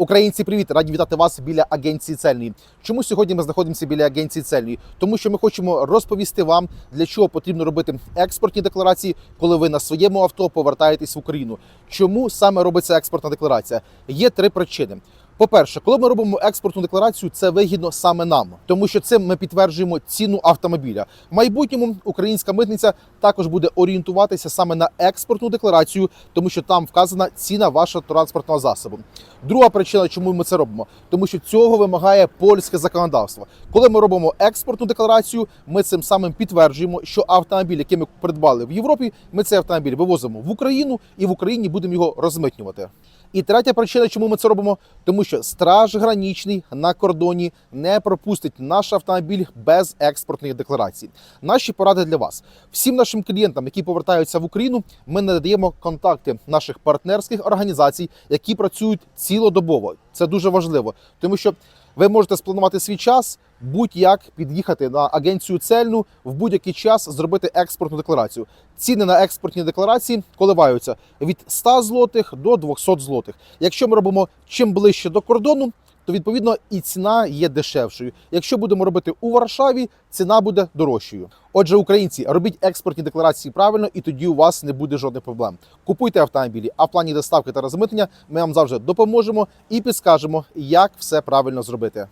Українці, привіт! Раді вітати вас біля агенції цельної. Чому сьогодні ми знаходимося біля агенції цельної? Тому що ми хочемо розповісти вам, для чого потрібно робити експортні декларації, коли ви на своєму авто повертаєтесь в Україну. Чому саме робиться експортна декларація? Є три причини. По-перше, коли ми робимо експортну декларацію, це вигідно саме нам, тому що цим ми підтверджуємо ціну автомобіля. В майбутньому українська митниця також буде орієнтуватися саме на експортну декларацію, тому що там вказана ціна вашого транспортного засобу. Друга причина, чому ми це робимо, тому що цього вимагає польське законодавство. Коли ми робимо експортну декларацію, ми цим самим підтверджуємо, що автомобіль, який ми придбали в Європі, ми цей автомобіль вивозимо в Україну і в Україні будемо його розмитнювати. І третя причина, чому ми це робимо, тому що страж гранічний на кордоні не пропустить наш автомобіль без експортної декларації. Наші поради для вас. Всім нашим клієнтам, які повертаються в Україну, ми надаємо контакти наших партнерських організацій, які працюють цілодобово. Це дуже важливо, тому що ви можете спланувати свій час, будь-як під'їхати на агенцію цельну в будь-який час зробити експортну декларацію. Ціни на експортні декларації коливаються від 100 злотих до 200 злотих. Якщо ми робимо чим ближче до кордону, то відповідно і ціна є дешевшою. Якщо будемо робити у Варшаві, ціна буде дорожчою. Отже, українці, робіть експортні декларації правильно, і тоді у вас не буде жодних проблем. Купуйте автомобілі, а в плані доставки та розмитнення ми вам завжди допоможемо і підскажемо, як все правильно зробити.